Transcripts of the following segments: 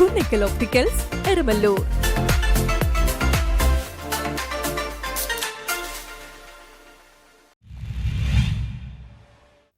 Kunnikkal opticals Erumalloor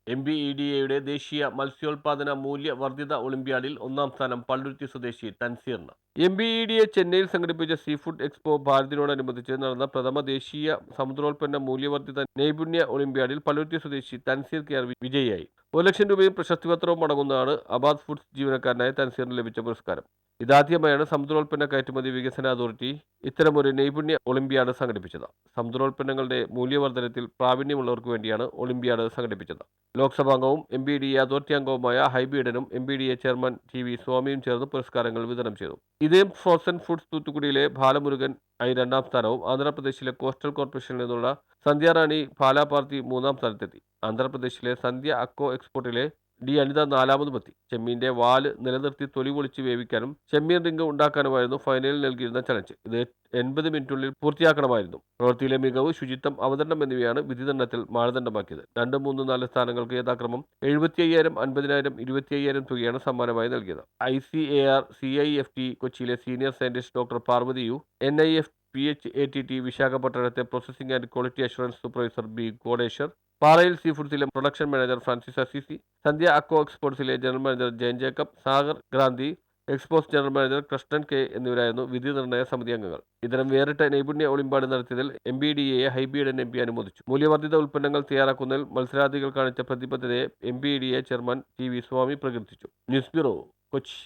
M P E D എയുടെ ദേശീയ മത്സ്യോൽപാദന മൂല്യവർദ്ധിത ഒളിമ്പ്യാഡിൽ ഒന്നാം സ്ഥാനം പള്ളുരുത്തി സ്വദേശി തൻസീറിന് M P E D A ചെന്നൈയിൽ സംഘടിപ്പിച്ച സീ ഫുഡ് എക്സ്പോ ഭാരതിനോടനുബന്ധിച്ച് നടന്ന പ്രഥമ ദേശീയ സമുദ്രോൽപ്പന്ന മൂല്യവർദ്ധിത നൈപുണ്യ ഒളിമ്പ്യാഡിൽ പള്ളുരുത്തി സ്വദേശി തൻസീർ കെ വിജയിയായി. ഒരു ലക്ഷം രൂപയും പ്രശസ്തിപത്രവും അടങ്ങുന്നതാണ് അബാദ് ഫുഡ്സ് ജീവനക്കാരനായ തൻസീറിന് ലഭിച്ച പുരസ്കാരം. ഇതാദ്യമായാണ് സമുദ്രോൽപ്പന്ന കയറ്റുമതി വികസന അതോറിറ്റി ഇത്തരമൊരു നൈപുണ്യ ഒളിമ്പ്യാഡ് സംഘടിപ്പിച്ചത്. സമുദ്രോൽപ്പന്നങ്ങളുടെ മൂല്യവർദ്ധനത്തിൽ പ്രാവീണ്യമുള്ളവർക്ക് വേണ്ടിയാണ് ഒളിമ്പ്യാഡ് സംഘടിപ്പിച്ചത്. ലോക്സഭാംഗവും M P D A authority അംഗവുമായ ഹൈബീഡനും M P D A chairman T V സ്വാമിയും ചേർന്ന് പുരസ്കാരങ്ങൾ വിതരണം ചെയ്തു. ഇതേ ഫ്രോസൺ ഫുഡ്സ് തൂത്തുക്കുടിയിലെ ബാലമുരുകൻ ആയി രണ്ടാം സ്ഥാനവും ആന്ധ്രാപ്രദേശിലെ കോസ്റ്റൽ കോർപ്പറേഷനിൽ നിന്നുള്ള സന്ധ്യാറാണി ഫാലാപാർത്തി മൂന്നാം സ്ഥാനത്തെത്തി. ആന്ധ്രാപ്രദേശിലെ സന്ധ്യ അക്കോ എക്സ്പോർട്ടിലെ ഡി അനിത നാലാമതുമെത്തി. ചെമ്മീന്റെ വാൽ നിലനിർത്തി തൊലി പൊളിച്ച് വേവിക്കാനും ചെമ്മീൻ റിംഗ് ഉണ്ടാക്കാനുമായിരുന്നു ഫൈനലിൽ നൽകിയിരുന്ന ചലഞ്ച്. ഇത് എൺപത് മിനിറ്റിനുള്ളിൽ പൂർത്തിയാക്കണമായിരുന്നു. പ്രവൃത്തിയിലെ മികവ് ശുചിത്വം അവതരണം എന്നിവയാണ് വിധിദണ്ഡത്തിൽ മാനദണ്ഡമാക്കിയത്. രണ്ട് മൂന്ന് നാല് സ്ഥാനങ്ങൾക്ക് യഥാക്രമം എഴുപത്തി അയ്യായിരം അൻപതിനായിരം ഇരുപത്തി അയ്യായിരം തുകയാണ് സമ്മാനമായി നൽകിയത്. I C A R C I F T കൊച്ചിയിലെ senior scientist doctor പാർവതിയു N I F P H A T T വിശാഖപട്ടണത്തെ processing and quality assurance supervisor B Godeshwar. Parayil sea ഫുഡ്സിലെ production manager Francis Assisi Sandhya അക്കോ എക്സ്പോർട്സിലെ general manager Jayan Jacob. Sagar Grandhi exports general manager Krishnan K എന്നിവരായിരുന്നു വിധി നിർണയ സമിതി അംഗങ്ങൾ. ഇത്തരം വേറിട്ട നൈപുണ്യ ഒളിമ്പാട് നടത്തിയതിൽ M B D എയെ ഹൈബിയുടെ എം പി അനുമോദിച്ചു. മൂല്യവർദ്ധിത ഉൽപ്പന്നങ്ങൾ തയ്യാറാക്കുന്നതിൽ മത്സരാർത്ഥികൾ കാണിച്ച പ്രതിബദ്ധതയെ M P D A chairman T V Swami പ്രകീർത്തിച്ചു. News bureau Kochi.